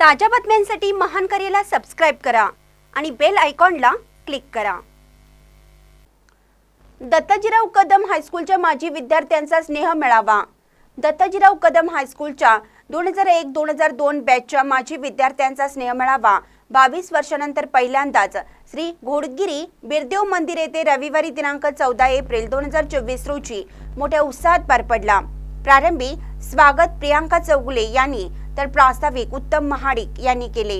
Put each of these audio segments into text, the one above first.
ताज्या बातम्यांसाठी महान करेला सबस्क्राईब करा आणि बेल आयकॉनला क्लिक करा. दत्ताजीराव कदम हायस्कूलच्या माजी विद्यार्थ्यांचा स्नेह मिळावा. दत्ताजीराव कदम हायस्कूलच्या दोन हजार एक दोन हजार दोन बॅचच्या माजी विद्यार्थ्यांचा स्नेह मिळावा. बावीस वर्षानंतर पहिल्यांदाच श्री घोडगिरी बिरदेव मंदिर येथे रविवारी दिनांक चौदा एप्रिल दोन हजार चोवीस रोजी मोठ्या उत्साहात पार पडला. प्रारंभी स्वागत प्रियांका चौगुले यांनी तर प्रास्ताविक उत्तम महाडिक यांनी केले.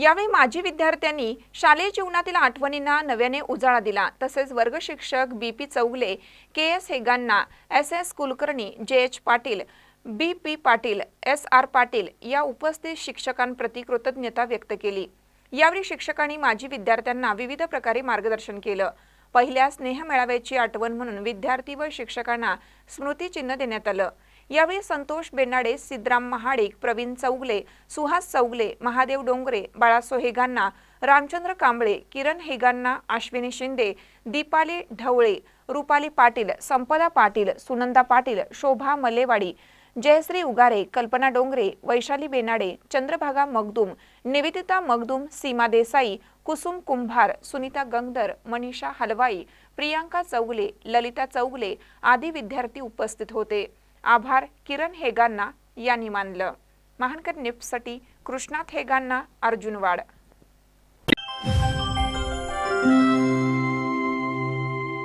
यावेळी माजी विद्यार्थ्यांनी शालेय जीवनातील आठवणींना नव्याने उजाळा दिला. तसेच वर्ग शिक्षक B P Chougule K S Hegana S S Kulkarni J H Patil B P Patil S R Patil या उपस्थित शिक्षकांप्रती कृतज्ञता व्यक्त केली. यावेळी शिक्षकांनी माजी विद्यार्थ्यांना विविध प्रकारे मार्गदर्शन केलं. पहिल्या स्नेह मेळाव्याची आठवण म्हणून विद्यार्थी व शिक्षकांना स्मृतिचिन्ह देण्यात आलं. यावेळी संतोष बेनाडे सिद्धराम महाडिक प्रवीण चौगले सुहास चौगले महादेव डोंगरे बाळासो हेगांना रामचंद्र कांबळे किरण हेगांना अश्विनी शिंदे दीपाली ढवळे रुपाली पाटील संपदा पाटील सुनंदा पाटील शोभा मलेवाडी जयश्री उगारे कल्पना डोंगरे वैशाली बेनाडे चंद्रभागा मगदूम निवेदिता मगदूम सीमा देसाई कुसुम कुंभार सुनीता गंगधर मनीषा हलवाई प्रियांका चौगले ललिता चौगले आदी विद्यार्थी उपस्थित होते. आभार किरण हेगांना यांनी मानलं. महानकर निफ्टसाठी कृष्णात हेगांना अर्जुनवाड